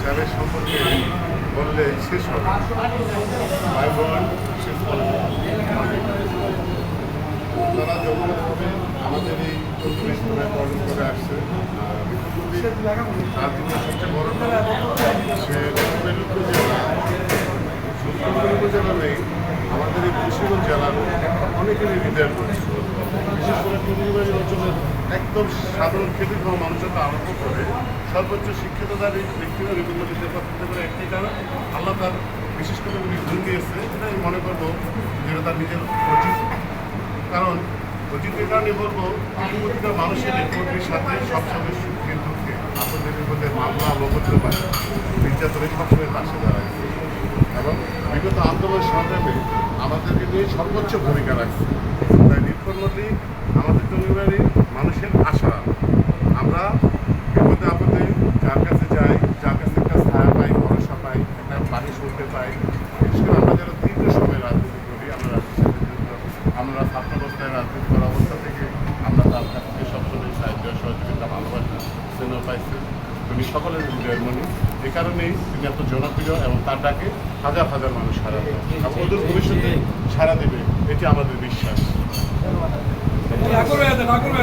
স্যারের সম্পর্কে বললে শেষ হবে ভাই বোন শেষ তারা যৌথভাবে আমাদের এই নতুন স্কুলে পালন করে আসছে আর রাজনীতির সবচেয়ে বড় সে রংপুর উপজেলা নেই আমাদের এই মুন্সিগঞ্জ জেলার অনেকেরই হৃদয়ের বিশেষ করে অঞ্চলের একদম সাধারণ খেতে খাওয়া মানুষের আরম্ভ করে। সর্বোচ্চ শিক্ষিত তার ব্যক্তিরা বিভিন্ন দিতে করতে করে একটি কারণ। আল্লাহ তার বিশেষ করে উনি গুণ দিয়েছে, এটা আমি মনে করব যেটা তার নিজের অর্জিত কারণ অর্জিতের কারণে বলব প্রতিটা মানুষের কর্মীর সাথে সবসময় সুখে দুঃখে আপনাদের বিপদে মামলা লবত্র পায় নির্যাতনের সবসময় পাশে দাঁড়ায়। এবং বিগত আন্দোলন সংগ্রামে আমাদেরকে নিয়ে সর্বোচ্চ ভূমিকা রাখছে। আমরা ছাত্রাবস্থায় রাজনীতি করা অবস্থা থেকে আমরা তার কাছ থেকে সবসময় সাহায্য সহযোগিতা ভালোবাসা, স্নেহ পাইছি। তিনি সকলের হৃদয়ের মনে এ কারণেই তিনি এত জনপ্রিয় এবং তার ডাকে হাজার হাজার মানুষ সারা দেবে ওদের ভবিষ্যতে সারা দেবে, এটি আমাদের বিশ্বাস।